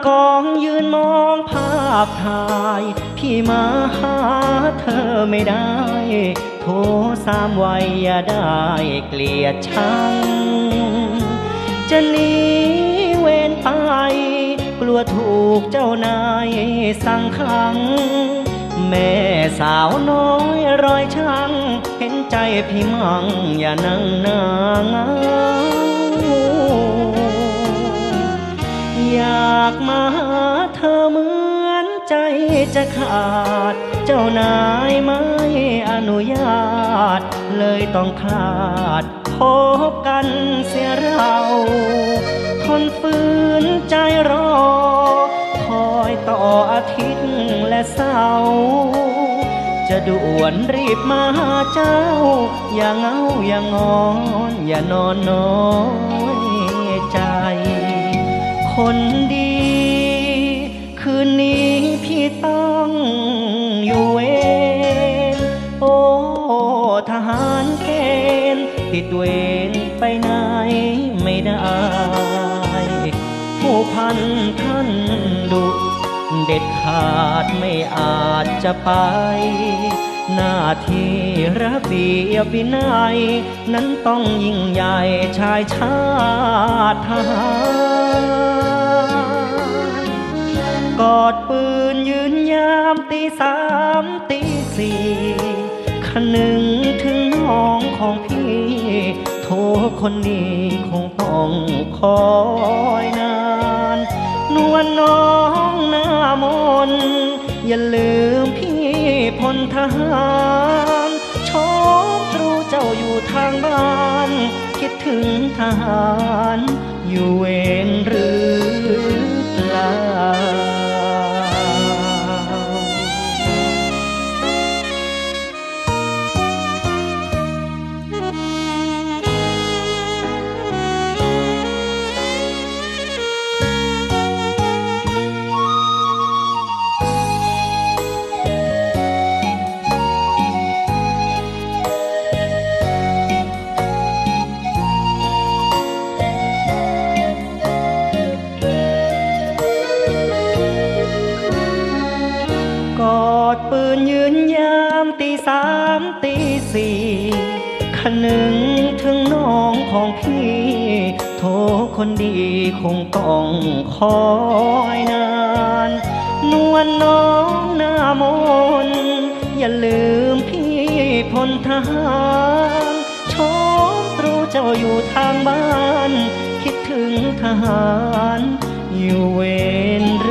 ากองยืนมองภาพถ่ายพี่มาหาเธอไม่ได้ โทรสามวัยอย่าได้เกลียดชัง จะหนีเวรไป กลัวถูกเจ้านายสั่งขัง แม่สาวน้อยรอยช่าง เห็นใจพี่มั่งอย่านั่งนาง ใจจะขาด เจ้านายไม่อนุญาต เลยต้องคลาด พบกันเสียเราทนฝืนใจรอ คอยต่ออาทิตย์และเสาร์จะด่วนรีบมาหาเจ้า อย่าเงาอย่างงอนอย่านอนน้อยใจ คนดี คืนนี้ พี่ต้องอยู่เวรโอ้ทหารเกณฑ์ติดเวรไปไหนไม่ได้ ผู้พันท่านดุเด็ดขาดไม่อาจจะไป หน้าที่ระเบียบวินัย นั้นต้องยิ่งใหญ่ชายชาติทหาร กอดปืนยืนยามตีสามตีสี่คันหนึ่งถึงน้องของพี่ โทรคนนี้คงต้องคอยนาน นวลน้องหน้ามน อย่าลืมพี่พลทหารชมตรูเจ้าอยู่ทางบ้าน คิดถึงทหารอยู่เวรหรือเามตีสี่คันหนึ่งถึงน้องของพี่ โทรคนดีคงต้องคอยนาน นวลน้องหน้ามน อย่าลืมพี่พลทหารชมตรูเจ้าอยู่ทางบ้าน คิดถึงทหาร อยู่เวร